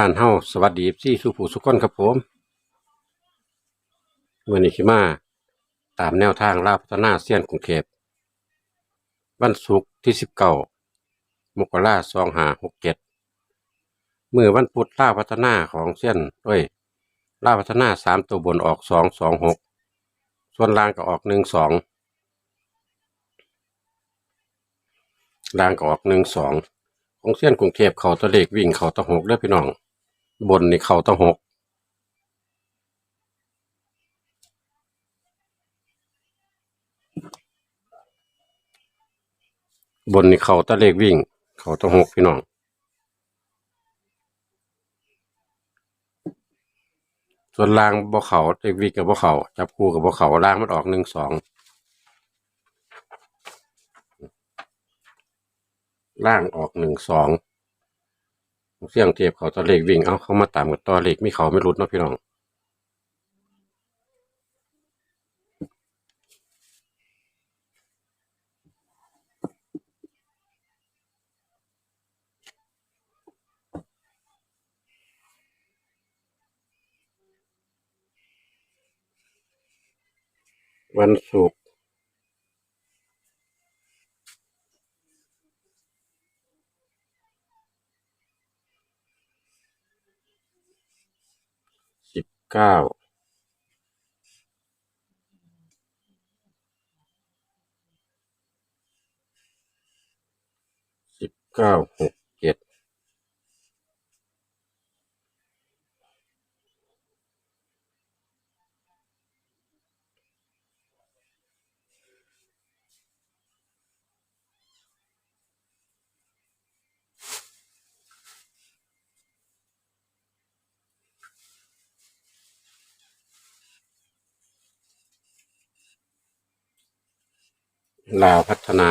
บ้านเฮาสวัสดีซี่สุผู้สุคนครับผมเมื่อนี้ขิมาตามแนวทางลาพัฒนาเซียนกรุงเทพวันศุกร์ที่สิบเก้ามกราสองหาหกเจ็ดมือวันพุธลาพัฒนาของเซียนด้วยลาพัฒนาสามตัวบนออกสองสองหกส่วนล่างก็ออกหนึ่งสองล่างก็ออกหนึ่งสองของเส้นกรุงเทพเขาตะเลกวิ่งเขาตะหกเด้อพี่น้อง บนนี่เขาตะหกบนนี่เขาตะเลกวิ่ง เขาตะหกพี่น้องส่วนล่างบ่เขาเลกวิ่งกับบ่เขาจับคู่กับบ่เขาล่างมันออกหนึ่งสองล่างออกหนึ่งสอง เสียงเทียบเขาตะเลขวิ่ง เอาเขามาตามกับตัวเลขมีเขาไม่รุดเนาะพี่น้องวันศุกร์ สิบเก้าสิบเก้าหกเจ็ด ลาวพัฒนา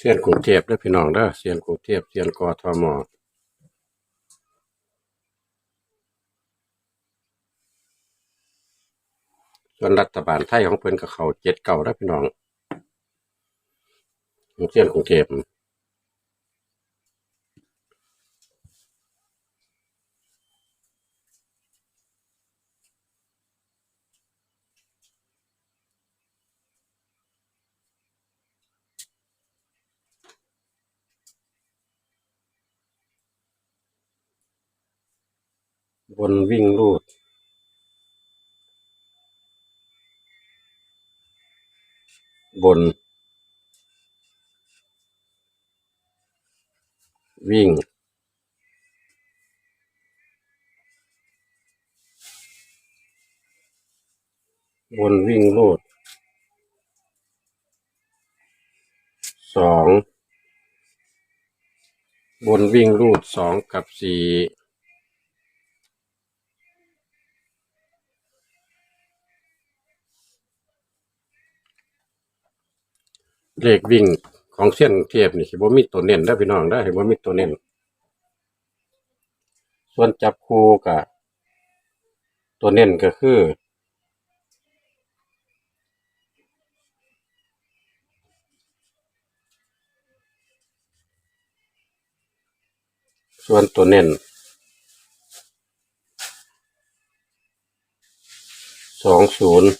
เสียนกรุงเทพเด้อพี่น้องเด้อเสียนกรุงเทพเสียนกทมส่วนรัฐบาลไทยของเพิ่นก็เข้าเจ็ดเก่าแล้วพี่น้องของเสียนกรุงเทพ บนวิ่งรูด บน วิ่ง บนวิ่งรูดสองบนวิ่งรูดสองกับสี่ เลขวิ่งของเส้นเทียบนี่สิบ่มีตัวเน้นได้อพี่น้องได้อเห็นบ่มีตัวเน้นส่วนจับคู่กับตัวเน้นก็คือส่วนตัวเน้นสองศูนย์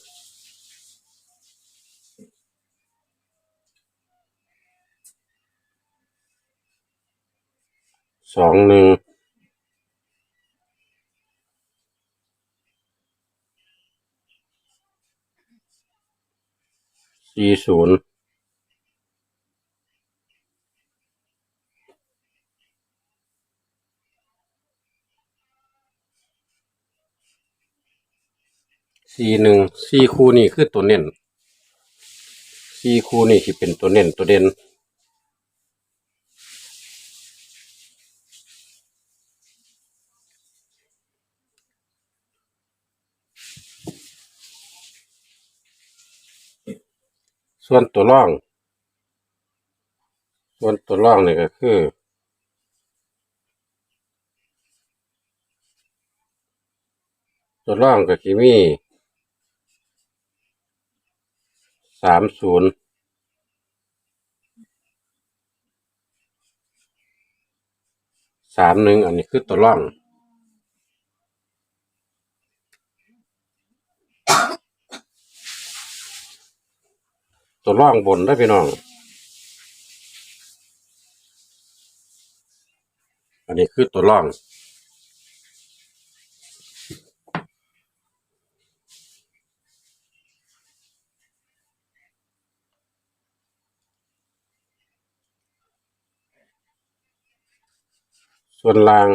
สองหนึ่งสี่ศูนย์สี่หนึ่งสี่คู่นี่คือตัวเน้นสี่คู่นี่ที่เป็นตัวเน้นตัวเด่น ส่วนตัวร่อง ส่วนตัวร่องนี่ก็คือตัวร่องก็จะมีสามศูนย์สามหนึ่งอันนี้คือตัวร่อง ตัวร่องบนได้พี่น้อง อันนี้คือตัวร่อง ส่วนล่าง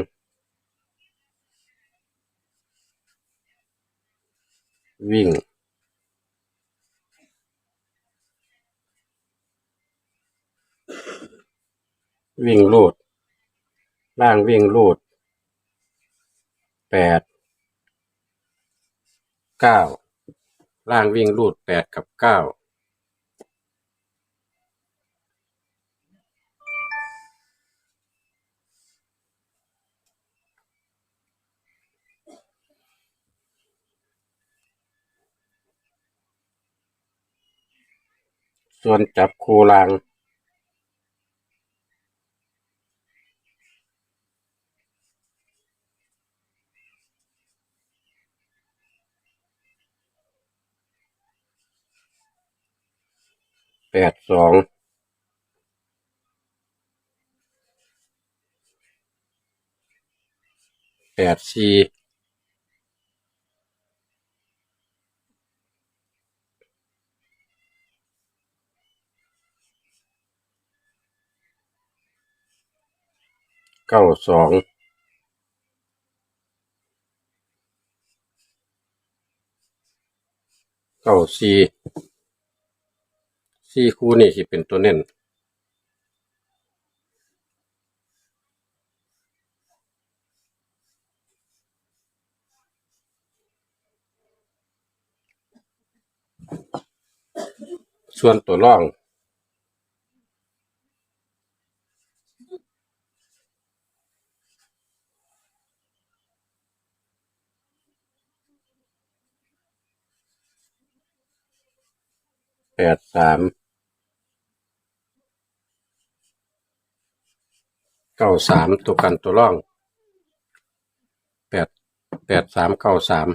วิ่ง วิ่งลูด ล่างวิ่งลูดแปดเก้าล่างวิ่งลูดแปดกับเก้าส่วนจับคูลาง แปดสองแปดสี่เก้าสองเก้าสี่ สี่คู่นี่สิเป็นตัวเน้นส่วนตัวร่อง แปดสาม เก้าสามตัวกันตัวร่องแปดแปดสามเก้าสาม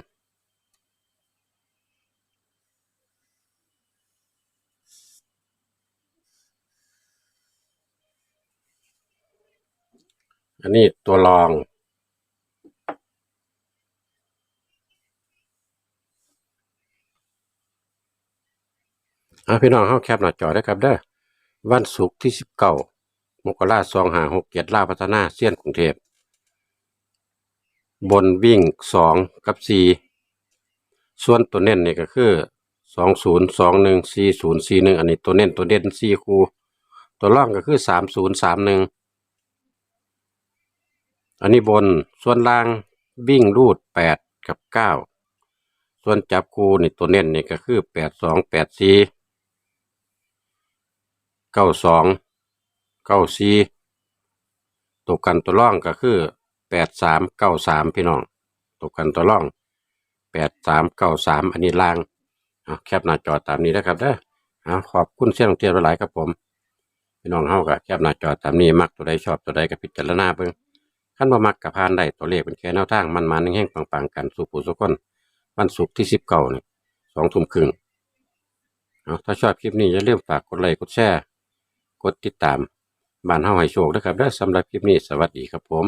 อันนี้ตัวรองอะพี่น้องเฮาแคปหน้าจอได้ครับเด้อวันศุกร์ที่สิบเก้า มกราสองหาหกเจ็ดลาพัฒนาเซียนกรุงเทพ บนวิ่งสองกับสี่ส่วนตัวเน้นนี่ก็คือสองศูนย์สองหนึ่งสี่ศูนย์สี่หนึ่งอันนี้ตัวเน้นตัวเด่นสี่คูตัวล่องก็คือสามศูนย์สามหนึ่งอันนี้บนส่วนล่างวิ่งรูดแปดกับเก้าส่วนจับคูนี่ตัวเน้นนี่ก็คือแปดสองแปดสี่เก้าสอง เก้าสี่ตกกันตัวร่องก็คือแปดสามเก้าสามพี่น้องตกกันตัวร่องแปดสามเก้าสามอันนี้ล่างเอาแคปหน้าจอตามนี้นะครับเด้อเอาขอบคุณเสียงเทียนหลายครับผมพี่น้องเฮากับแคปหน้าจอตามนี้มักตัวใดชอบตัวใดก็พิจารณาเบิ่งขั้นบ่มักกับพานได้ตัวเลขเป็นแค่แนวทางมันมาแห้งๆปังๆกันสู่ผู้สุกคนวันศุกร์ที่สิบเก้านี่ยสองทุ่มครึ่งเอาถ้าชอบคลิปนี้อย่าลืมฝากกดไลค์กดแชร์กดติดตาม บ้านเฮาให้โชคนะครับเด้อสำหรับคลิปนี้สวัสดีครับผม